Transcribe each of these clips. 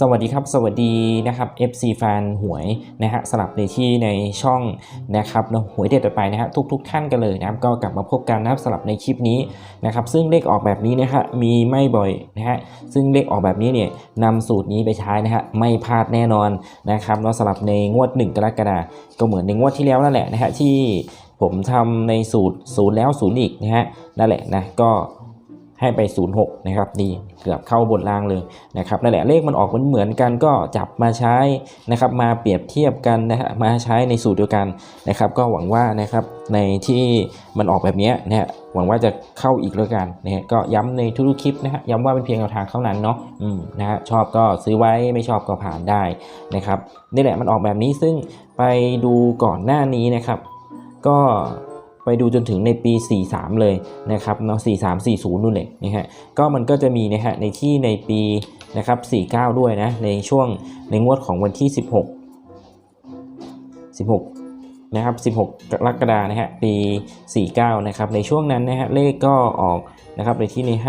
สวัสดีครับ สวัสดีนะครับ FC แฟนหวยนะฮะสลับในที่ในช่องนะครับเนะหวยเด็ดต่อไปนะฮะทุกๆท่านกันเลยนะครับก็กลับมาพบกันนะครับสลับในคลิปนี้นะครับซึ่งเลขออกแบบนี้นะฮะมีไม่บ่อยนะฮะซึ่งเลขออกแบบนี้เนี่ยนำสูตรนี้ไปใช้นะฮะไม่พลาดแน่นอนนะครับเนาะสลับในงวด 1 กรกฎาคมก็เหมือนในงวดที่แล้วนั่นแหละนะฮะที่ผมทำในสูตรศูนย์แล้วศูนย์อีกนะฮะนั่นแหละนะก็ ให้ไป 06 นะครับนี่เกือบเข้าบนล่างเลยนะครับนั่นแหละเลขมันออกเหมือนเหมือนกันก็จับมาใช้นะครับ มาเปรียบเทียบกันนะฮะมาใช้ในสูตรเดียวกันนะครับ ก็หวังว่านะครับในที่มันออกแบบนี้นะฮะหวังว่าจะเข้าอีกแล้วกันนะฮะก็ย้ำในทุกๆคลิปนะฮะย้ำว่าเป็นเพียงแนวทางเท่านั้นเนาะอืมนะฮะชอบก็ซื้อไว้ไม่ชอบก็ผ่านได้นะครับนี่แหละมันออกแบบนี้ซึ่งไปดูก่อนหน้านี้นะครับ ก็ ไปดูจนถึงในปี 43 เลยนะครับเนาะ43 40นู่นเลยนะฮะก็มันก็จะมีนะฮะในที่ในปีนะครับ49 ด้วยนะในช่วงในงวดของวันที่ 16 16นะครับ 16 กรกฎานะฮะ ปี 49 นะครับ ในช่วงนั้นนะฮะ เลขก็ออกนะครับในที่ใน 5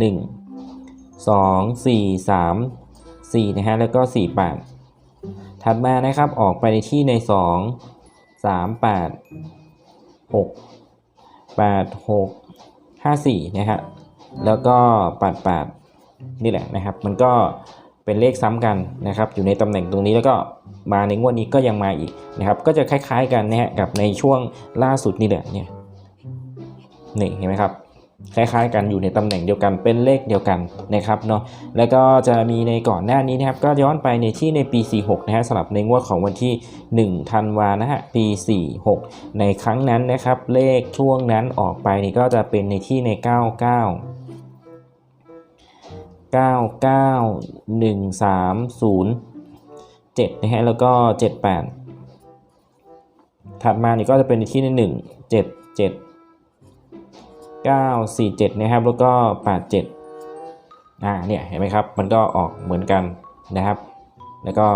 1 2 4 3 4 นะฮะ แล้วก็ 48 ถัดมานะครับ ออกไปในที่ใน 2 3 8 6 8 6 5 4นะฮะแล้วก็8 8นี่แหละนะครับ มันก็เป็นเลขซ้ำกันนะครับ อยู่ในตำแหน่งตรงนี้แล้วก็มาในงวดนี้ก็ยังมาอีกนะครับ ก็จะคล้าย ๆ กันนะฮะกับในช่วงล่าสุดนี่แหละเนี่ยนี่เห็นไหมครับ คล้ายๆ กันอยู่ในตำแหน่งเดียวกันเป็นเลขเดียวกันนะครับเนาะแล้วก็จะมีในก่อนหน้านี้นะครับก็ย้อนไปในที่ในปี 46 นะฮะสำหรับในงวดของวันที่ 1 ธันวานะฮะปี 46 ในครั้งนั้นนะครับเลขช่วงนั้นออกไปนี่ก็จะเป็นในที่ใน 99 99 1 3 0 7นะฮะแล้วก็ 78 ถัดมานี่ก็จะเป็นในที่ใน 1 7 7 947นะครับแล้วก็ 87อ่าเนี่ยเห็นไหมครับมันก็ออกเหมือนกันนะครับ แล้วก็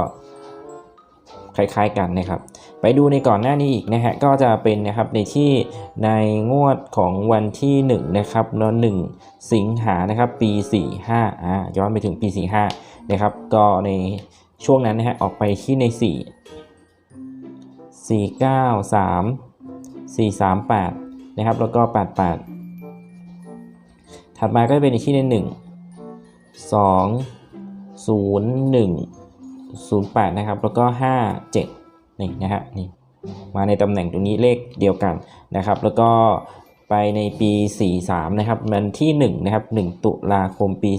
คล้ายๆกันนะครับ ไปดูในก่อนหน้านี้อีกนะฮะก็จะเป็นนะครับในที่ในงวดของวันที่ 1 นะครับเนอะ1สิงหานะครับปี 45อ่าย้อนไปถึงปี 45นะครับก็ในช่วงนั้นนะฮะออกไปที่ใน 4 4 9 3 4 3 8นะครับแล้วก็ 88 ถัดมาก็จะเป็นในที่ในหนึ่งสองศูนย์หนึ่งศูนย์แปดนะครับ แล้วก็ห้าเจ็ดนี่นะฮะนี่มาในตำแหน่งตรงนี้เลขเดียวกันนะครับ แล้วก็ไปในปี 43 นะครับมันที่ 1 นะครับ 1 ตุลาคมปี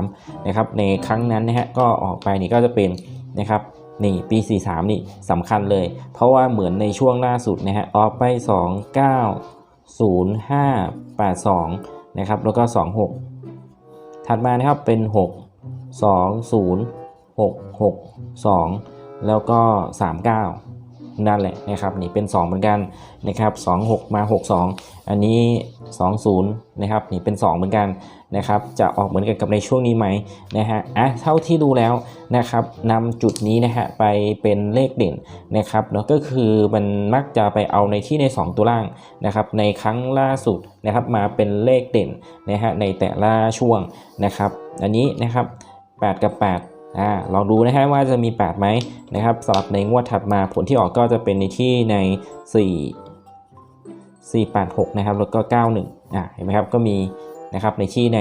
43 นะครับ ในครั้งนั้นนะฮะก็ออกไปนี่ก็จะเป็นนะครับนี่ปี 43 นี่สำคัญเลย เพราะว่าเหมือนในช่วงล่าสุดนะฮะออกไป 2 9 0 5 8 2 นะครับ แล้วก็ 26 ถัดมานะครับเป็น 6 2 0 6 6 2 แล้วก็ 39 นั่นแหละนะครับนี่เป็น 2 เหมือนกันนะครับ2 6 มา 6 2 อันนี้ 2 0นะครับนี่เป็น 2 เหมือนกันนะครับจะออกเหมือนกันกับในช่วงนี้ไหมนะฮะอะเท่าที่ดูแล้วนะครับนำจุดนี้นะฮะไปเป็นเลขเด่นนะครับเนาะก็คือมันมักจะไปเอาในที่ใน 2 ตัวล่างนะครับในครั้งล่าสุดนะครับมาเป็นเลขเด่นนะฮะในแต่ละช่วงนะครับ อันนี้นะครับ8กับ8 อ่าลองดูนะฮะว่าจะมี8ไหมนะครับสำหรับในงวดถัดมาผลที่ออกก็จะเป็นในที่ใน 4 4 8 6 นะครับ แล้วก็ 91 อ่าเห็นไหมครับก็มีนะครับในที่ใน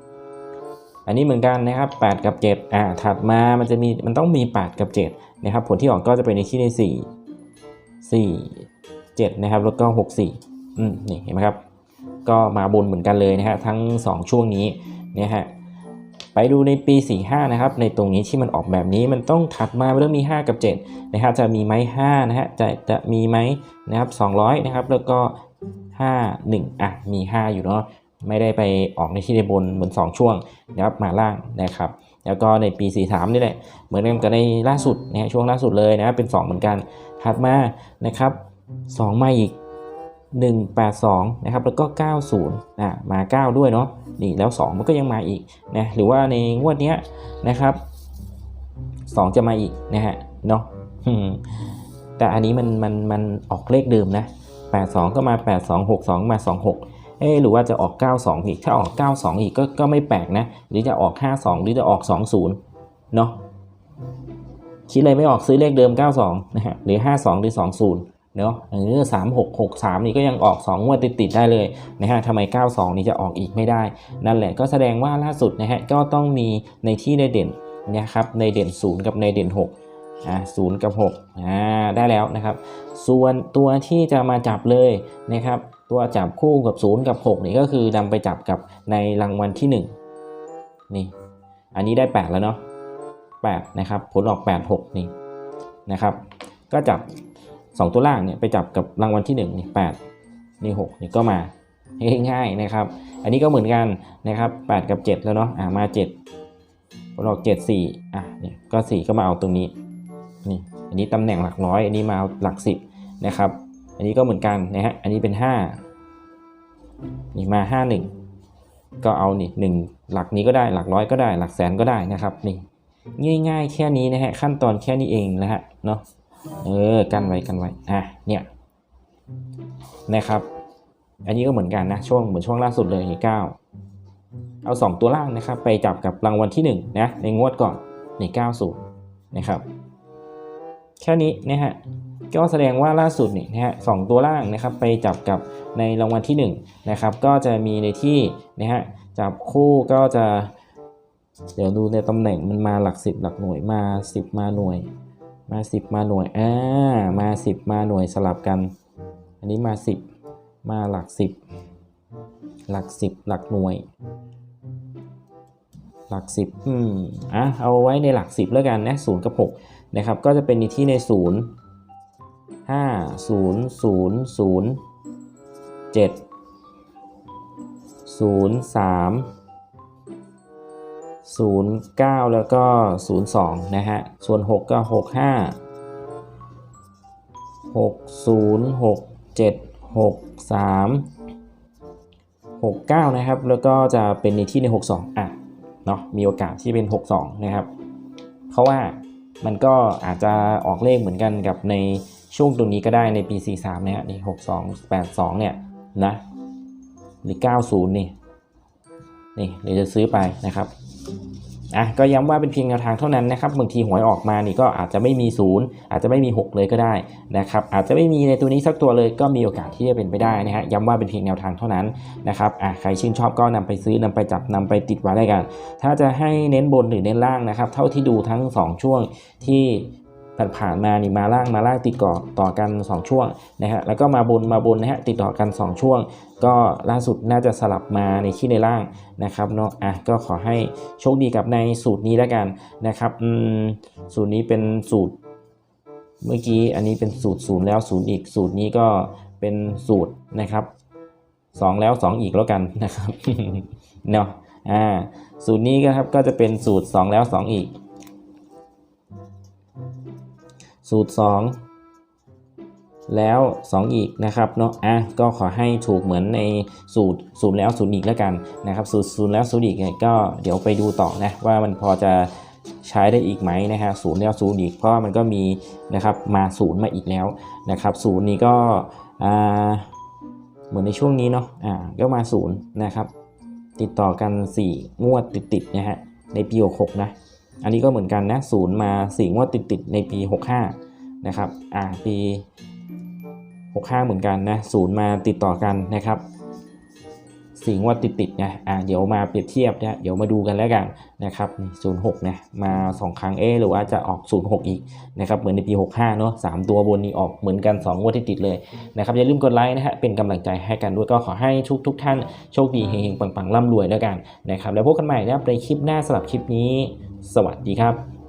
8 อันนี้เหมือนกันนะครับ 8 กับ 7 อ่าถัดมามันจะมีมันต้องมี 8 กับ 7 นะครับ ผลที่ออกก็จะเป็นในที่ใน 4 4 7 นะครับ แล้วก็ 6 4 อืมนี่เห็นไหมครับ ก็มาบนเหมือนกันเลยนะฮะทั้ง 2 ช่วงนี้เนี่ยฮะ ไปดูในปี 45 นะครับ ในตรงนี้ที่มันออกแบบนี้มันต้องถัดมาเริ่มมี 5 กับ 7 นะครับ จะมีไหม5นะฮะ จะจะมีไหมนะครับ 200 นะครับ แล้วก็ 5 1 อะ มี 5 อยู่เนาะ ไม่ได้ไปออกในที่ในบนเหมือน 2 ช่วงนะครับ มาล่างนะครับ แล้วก็ในปี 43 นี่แหละ เหมือนกันกับในล่าสุดนะฮะช่วงล่าสุดเลยนะ เป็น 2 เหมือนกัน ถัดมานะครับ 2 มาอีก 182นะครับแล้วก็ 90อะมา 9 ด้วยเนาะนี่แล้ว 2 มันก็ยังมาอีกนะหรือว่าในงวดนี้นะครับ 2 จะมาอีกนะฮะเนาะแต่อันนี้มันมันมันออกเลขเดิมนะ 82 ก็มา 82 62 มา 26 เอ๊หรือว่าจะออก 92 อีก ถ้าออก 92 อีกก็ก็ไม่แปลกนะ หรือจะออก 52 หรือจะออก 20 เนาะคิดอะไรไม่ออกซื้อเลขเดิม 92 นะฮะ หรือ 52 หรือ 20 เนาะเออ3 6 6 3นี่ก็ยังออก2งวดติดๆได้เลยนะฮะทำไม 92 นี่จะออกอีกไม่ได้ นั่นแหละก็แสดงว่าล่าสุดนะฮะก็ต้องมีในที่ในเด่นนะครับในเด่น 0 กับในเด่น6อ่า0กับ6อ่าได้แล้วนะครับ ส่วนตัวที่จะมาจับเลยนะครับ ตัวจับคู่กับ 0 กับ 6 นี่ก็คือนำไปจับกับในรางวัลที่ 1 นี่ อันนี้ได้ 8 แล้วเนาะ8นะครับผลออก 8 6 นี่นะครับ ก็จับ 2ตัวล่างเนี่ยไปจับกับรางวัลที่1นี่8นี่6นี่ก็มาง่ายๆนะครับ อันนี้ก็เหมือนกันนะครับ8กับ7แล้วเนาะอ่ามา7ผลออก7 4อะนี่ก็4ก็มาเอาตรงนี้นี่อันนี้ตำแหน่งหลักร้อยอันนี้มาเอาหลักสิบนะครับ อันนี้ก็เหมือนกันนะฮะอันนี้เป็นห้านี่มาห้าหนึ่งก็เอานี่หนึ่งหลักนี้ก็ได้หลักร้อยก็ได้หลักแสนก็ได้นะครับนี่ง่าย ๆ แค่นี้นะฮะขั้นตอนแค่นี้เองนะฮะเนาะ เออกันไว้กันไว้อะเนี่ยนะครับ อันนี้ก็เหมือนกันนะช่วงเหมือนช่วงล่าสุดเลยเก้าเอาสองตัวล่างนะครับ ไปจับกับรางวัลที่หนึ่งนะในงวดก่อนในเก้าศูนย์นะครับแค่นี้นะฮะก็แสดงว่าล่าสุดนี่นะฮะสองตัวล่างนะครับไปจับกับในรางวัลที่1นงนะครับก็จะมีในที่นะฮะจับคู่ก็จะ เดี๋ยวดูในตำแหน่งมันมาหลักสิบหลักหน่วยมา 10 มาหน่วย มา 10 มาหน่วยอ่ามา 10 มาหน่วยสลับกัน อันนี้มา 10 มาหลัก 10 หลัก 10 หลักหน่วย หลัก 10อืมอะเอาไว้ในหลัก 10 แล้วกันนะ0กับ6นะครับก็จะเป็นในที่ใน0ห้าศูนย์ศูน ย์ศูนย์เก้าแล้วก็ศูนย์สองนะฮะ ส่วนหกก็หกห้าหกศูนย์หกเจ็ดหกสามหกเก้านะครับ แล้วก็จะเป็นในที่ในหกสองอะ เนาะมีโอกาสที่เป็นหกสองนะครับ เพราะว่ามันก็อาจจะออกเลขเหมือนกันกับในช่วงตรงนี้ก็ได้ในปี 43เนี่ยนี่62 82 เนี่ยนะ หรือ 90 นี่ นี่เดี๋ยวจะซื้อไปนะครับ อะก็ย้ำว่าเป็นเพียงแนวทางเท่านั้นนะครับบางทีหวยออกมานี่ก็อาจจะไม่มี0อาจจะไม่มี 6 เลยก็ได้นะครับอาจจะไม่มีในตัวนี้สักตัวเลยก็มีโอกาสที่จะเป็นไปได้นะฮะย้ำว่าเป็นเพียงแนวทางเท่านั้นนะครับอะใครชื่นชอบก็นำไปซื้อนำไปจับนำไปติดไว้ได้กัน ถ้าจะให้เน้นบนหรือเน้นล่างนะครับ เท่าที่ดูทั้ง 2 ช่วงที่ ผ่านมานี่มาล่างมาล่างติดต่อต่อกัน 2 ช่วงนะฮะแล้วก็มาบนมาบนนะฮะติดต่อกัน 2 ช่วง ก็ล่าสุดน่าจะสลับมาในที่ในล่างนะครับเนาะอะก็ขอให้โชคดีกับในสูตรนี้แล้วกันนะครับอืมสูตรนี้เป็นสูตร เมื่อกี้อันนี้เป็นสูตรศูนย์แล้วศูนย์อีกสูตรนี้ก็เป็นสูตรนะครับสองแล้วสองอีกแล้วกันนะครับเนาะอ่าสูตรนี้ก็ครับก็จะเป็นสูตร 2 แล้ว 2 อีก สูตร 2 แล้ว 2 อีกนะครับเนาะอะก็ขอให้ถูกเหมือนในสูตรศูนย์แล้วศูนย์อีกแล้วกันนะครับสูตรศูนย์แล้วศูนย์อีกเนี่ยก็เดี๋ยวไปดูต่อนะว่ามันพอจะใช้ได้อีกไหมนะฮะศูนย์แล้วศูนย์อีกเพราะมันก็มีนะครับมาศูนย์มาอีกแล้วนะครับศูนย์นี้ก็อ่าเหมือนในช่วงนี้เนาะอ่าก็มาศูนย์นะครับติดต่อกัน 4 งวดติดๆนะฮะในปี 66 นะ อันนี้ก็เหมือนกันนะศูนย์มา4งวดติดๆในปี 65 นะครับ อ่าปี 65 เหมือนกันนะศูนย์มาติดต่อกันนะครับสี่งวดติดๆนะอ่าเดี๋ยวมาเปรียบเทียบนะเดี๋ยวมาดูกันแล้วกันนะครับศูนย์หกนะมา2ครั้งเอหรือว่าจะออก06อีกนะครับเหมือนในปี 65 เนาะสามตัวบนนี้ออกเหมือนกัน 2 งวดติดๆเลยนะครับอย่าลืมกดไลค์นะฮะเป็นกำลังใจให้กันด้วยก็ขอให้ทุกทุกท่านโชคดีเฮงๆปังๆร่ำรวยแล้วกันนะครับแล้วพบกันใหม่นะในคลิปหน้าสำหรับคลิปนี้ สวัสดีครับ